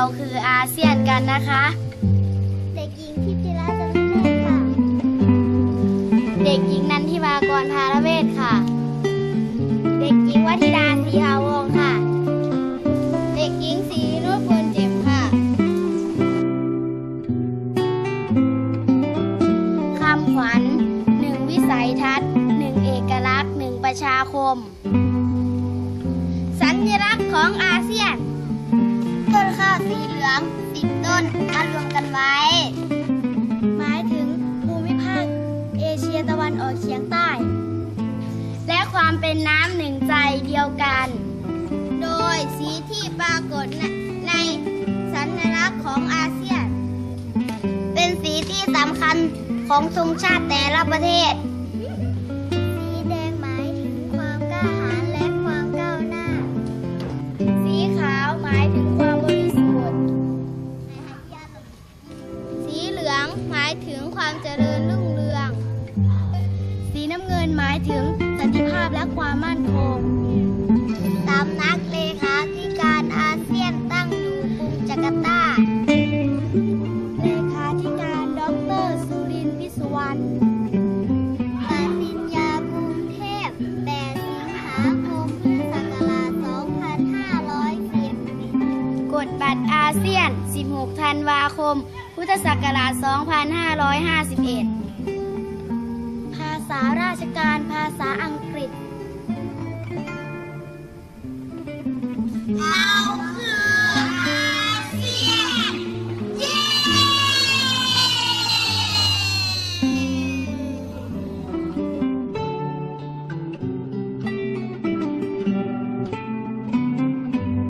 เราคืออาเซียนกันนะคะ เด็กหญิงทิติราชนเลิศค่ะ เด็กหญิงนันทิมากรพาระเวศค่ะ เด็กหญิงวัธิดาศรีหาวงศ์ค่ะ เด็กหญิงศรีนุชบุญเจ็บค่ะ คำขวัญหนึ่งวิสัยทัศน์หนึ่งเอกลักษณ์หนึ่งประชาคม สัญลักษณ์ของอา สีเหลืองสิบต้นมารวมกันไว้ หมายถึงภูมิภาคเอเชียตะวันออกเฉียงใต้ และความเป็นน้ำหนึ่งใจเดียวกัน โดยสีที่ปรากฏในสัญลักษณ์ของอาเซียน เป็นสีที่สำคัญของธงชาติแต่ละประเทศายถึงความเจริญรุ่งเรือง สีน้ำเงินหมายถึงสันติภาพและความมั่นคงสำนักเลขาธิการอาเซียนตั้งอยู่กรุงจาการ์ตา ดบัตรอาเซียน 16 ธันวาคม พุทธศักราช 2551 ภาษาราชการภาษาอังกฤษ